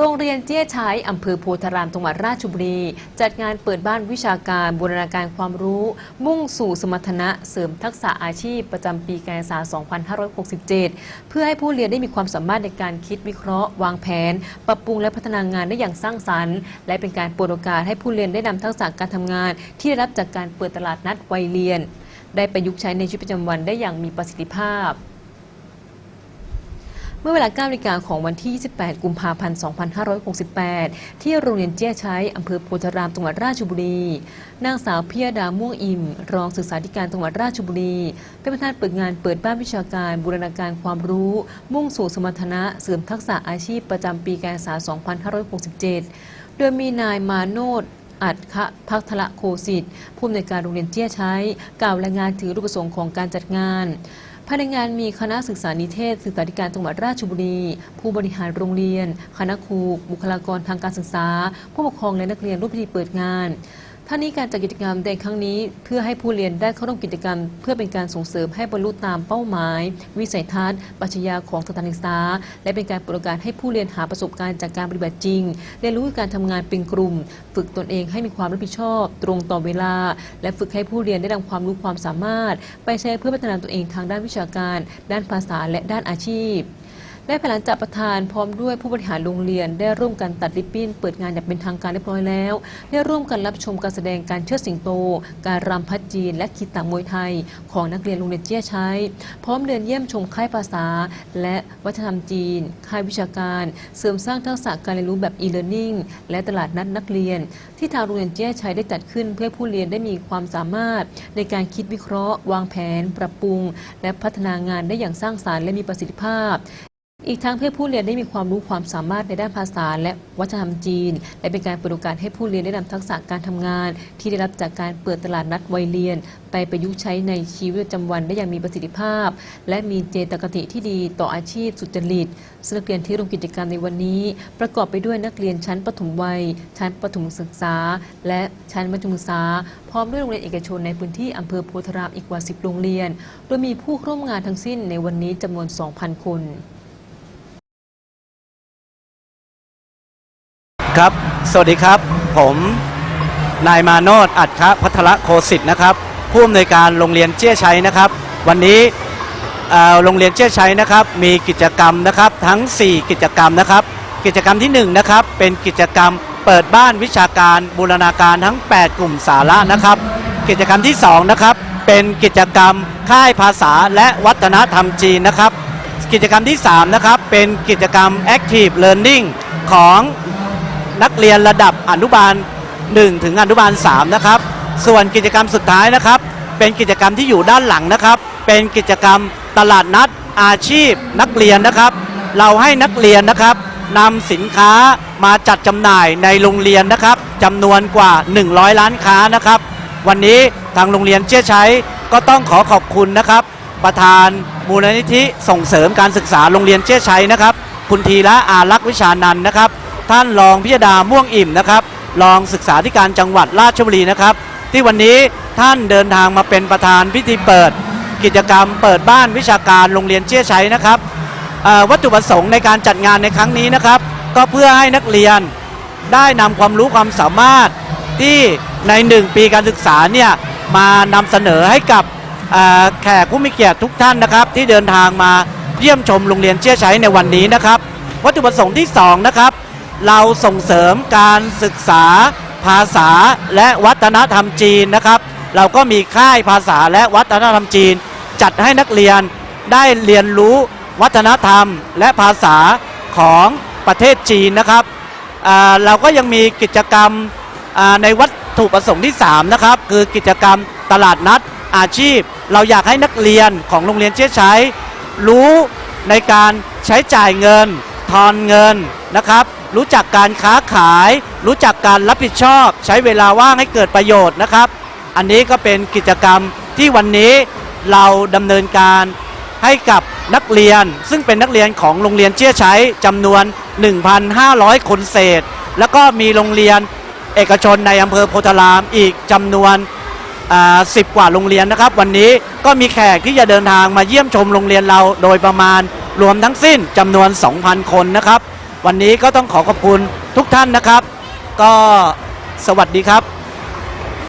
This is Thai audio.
โรงเรียนเจี้ยใช้อำเภอโพธารามจังหวัดราชบุรี จัดงานเปิดบ้านวิชาการบูรณาการความรู้ มุ่งสู่สมรรถนะเสริมทักษะอาชีพประจำปีการศึกษา 2567 เพื่อให้ผู้เรียนได้มีความสามารถในการคิดวิเคราะห์ วางแผน ปรับปรุงและพัฒนางานได้อย่างสร้างสรรค์ และเป็นการเปิดโอกาสให้ผู้เรียนได้นำทักษะการทำงาน ที่ได้รับจากการเปิดตลาดนัดวัยเรียน ได้ประยุกต์ใช้ในชีวิตประจำวันได้อย่างมีประสิทธิภาพ เมื่อเวลา9นาฬิกาของวันที่ 28 กุมภาพันธ์ 2568 ที่โรงเรียนเจี้ยใช้อำเภอโพธารามจังหวัดราชบุรี นางสาวพิยดาม่วงอิ่ม รองศึกษาธิการจังหวัดราชบุรี เป็นประธานเปิดงานเปิดบ้านวิชาการบูรณาการความรู้ มุ่งสู่สมรรถนะเสริมทักษะอาชีพประจำปีการศึกษา 2567 โดยมีนายมาโนดอัดคะพักทละโคสิทธิ์ผู้อำนวยการโรงเรียนเจี้ยใช้ กล่าวรายงานถึงรูปประสงค์ของการจัดงาน ภายในงานมีคณะศึกษานิเทศ ศึกษาธิการจังหวัดราชบุรี ผู้บริหารโรงเรียน คณะครู บุคลากรทางการศึกษา ผู้ปกครองและนักเรียนร่วมพิธีเปิดงาน ท่านี้การจัดกิจกรรมในครั้งนี้เพื่อให้ผู้เรียนได้เข้าร่วมกิจกรรม เพื่อเป็นการส่งเสริมให้บรรลุตามเป้าหมาย วิสัยทัศน์ปรัชญาของสถานศึกษา และเป็นการเปิดโอกาสให้ผู้เรียนหาประสบการณ์จากการปฏิบัติจริงเรียนรู้การทำงานเป็นกลุ่ม ฝึกตนเองให้มีความรับผิดชอบ ตรงต่อเวลา และฝึกให้ผู้เรียนได้นำความรู้ความสามารถ ไปใช้เพื่อพัฒนาตัวเองทางด้านวิชาการ ด้านภาษาและด้านอาชีพ และภายหลังจากประธานพร้อมด้วยผู้บริหารโรงเรียน ได้ร่วมกันตัดริบบิ้นเปิดงานอย่างเป็นทางการเรียบร้อยแล้ว ได้ร่วมกันรับชมการแสดงการเชิดสิงโต การรำพัดจีน และขีดต่างมวยไทย ของนักเรียนโรงเรียนเจี้ยใช้ พร้อมเดินเยี่ยมชมค่ายภาษา และวัฒนธรรมจีน ค่ายวิชาการ เสริมสร้างทักษะการเรียนรู้แบบ e-learning และตลาดนัดนักเรียน ที่ทางโรงเรียนเจี้ยใช้ได้จัดขึ้น เพื่อผู้เรียนได้มีความสามารถ ในการคิดวิเคราะห์ วางแผน ปรับปรุง และพัฒนางานได้อย่างสร้างสรรค์และมีประสิทธิภาพ อีกทั้งเพื่อผู้เรียนได้มีความรู้ความสามารถในด้านภาษา และวัฒนธรรมจีน และเป็นการเปิดโอกาสให้ผู้เรียนได้นำทักษะการทำงาน ที่ได้รับจากการเปิดตลาดนัดวัยเรียน ไปประยุกต์ใช้ในชีวิตประจำวันได้อย่างมีประสิทธิภาพ และมีเจตคติที่ดีต่ออาชีพสุจริตซึ่งนักเรียนที่ร่วมกิจกรรมในวันนี้ ประกอบไปด้วยนักเรียนชั้นประถมวัย ชั้นประถมศึกษา และชั้นมัธยมศึกษา พร้อมด้วยโรงเรียนเอกชนในพื้นที่อำเภอโพธารามอีกกว่า 10 โรงเรียน โดยมีผู้ร่วมงานทั้งสิ้นในวันนี้จำนวน 2,000 คน ครับ สวัสดีครับ ผม นายมาโนดอัดคะพัทรโคสิทธ์นะครับ ผู้อำนวยการโรงเรียนเจี้ยชัยนะครับ วันนี้โรงเรียนเจี้ยชัยนะครับ มีกิจกรรมนะครับทั้ง 4 กิจกรรมนะครับ กิจกรรมที่1นะครับเป็นกิจกรรมเปิดบ้านวิชาการบูรณาการทั้ง 8 กลุ่มสาระนะครับ กิจกรรมที่2นะครับเป็นกิจกรรมค่ายภาษาและวัฒนธรรมจีนนะครับ กิจกรรมที่3นะครับเป็นกิจกรรม Active Learning ของ นักเรียนระดับอนุบาล 1 ถึงอนุบาล 3 นะครับ ส่วนกิจกรรมสุดท้ายนะครับ เป็นกิจกรรมที่อยู่ด้านหลังนะครับ เป็นกิจกรรมตลาดนัดอาชีพนักเรียนนะครับ เราให้นักเรียนนะครับนำสินค้ามาจัดจำหน่ายในโรงเรียนนะครับจำนวนกว่า 100 ล้านค้านะครับ วันนี้ทางโรงเรียนเชี่ยใช้ก็ต้องขอขอบคุณนะครับ ประธานมูลนิธิส่งเสริมการศึกษาโรงเรียนเชี่ยใช้นะครับ คุณทีละอารักษ์วิชานันนะครับ ท่านรองพิยดาม่วงอิ่มนะครับรองศึกษาธิการจังหวัดราชบุรีนะครับ ที่วันนี้ท่านเดินทางมาเป็นประธานพิธีเปิด กิจกรรมเปิดบ้านวิชาการโรงเรียนเชี่ยใช้นะครับวัตถุประสงค์ในการจัดงานในครั้งนี้นะครับ ก็เพื่อให้นักเรียนได้นำความรู้ความสามารถที่ใน 1 ปีการศึกษาเนี่ยมานำเสนอให้กับแขกผู้มีเกียรติทุกท่านนะครับ ที่เดินทางมาเยี่ยมชมโรงเรียนเชี่ยใช้ในวันนี้นะครับ วัตถุประสงค์ที่สองนะครับ เราส่งเสริมการศึกษาภาษาและวัฒนธรรมจีนนะครับ เราก็มีค่ายภาษาและวัฒนธรรมจีน จัดให้นักเรียนได้เรียนรู้วัฒนธรรมและภาษาของประเทศจีนนะครับเราก็ยังมีกิจกรรมในวัตถุประสงค์ที่ 3 นะครับ คือกิจกรรมตลาดนัดอาชีพ เราอยากให้นักเรียนของโรงเรียนเชี่ยใช้ รู้ในการใช้จ่ายเงิน ทอนเงินนะครับ รู้จักการค้าขาย รู้จักการรับผิดชอบ ใช้เวลาว่างให้เกิดประโยชน์นะครับ อันนี้ก็เป็นกิจกรรมที่วันนี้เราดำเนินการให้กับนักเรียน ซึ่งเป็นนักเรียนของโรงเรียนเชี่ยใช้จำนวน 1,500 คนเศษ แล้วก็มีโรงเรียนเอกชนในอำเภอโพธารามอีกจำนวนสิบกว่าโรงเรียนนะครับ วันนี้ก็มีแขกที่จะเดินทางมาเยี่ยมชมโรงเรียนเราโดยประมาณรวมทั้งสิ้นจำนวน 2,000 คนนะครับ วันนี้ก็ต้องขอขอบคุณทุกท่านนะครับ ก็สวัสดีครับ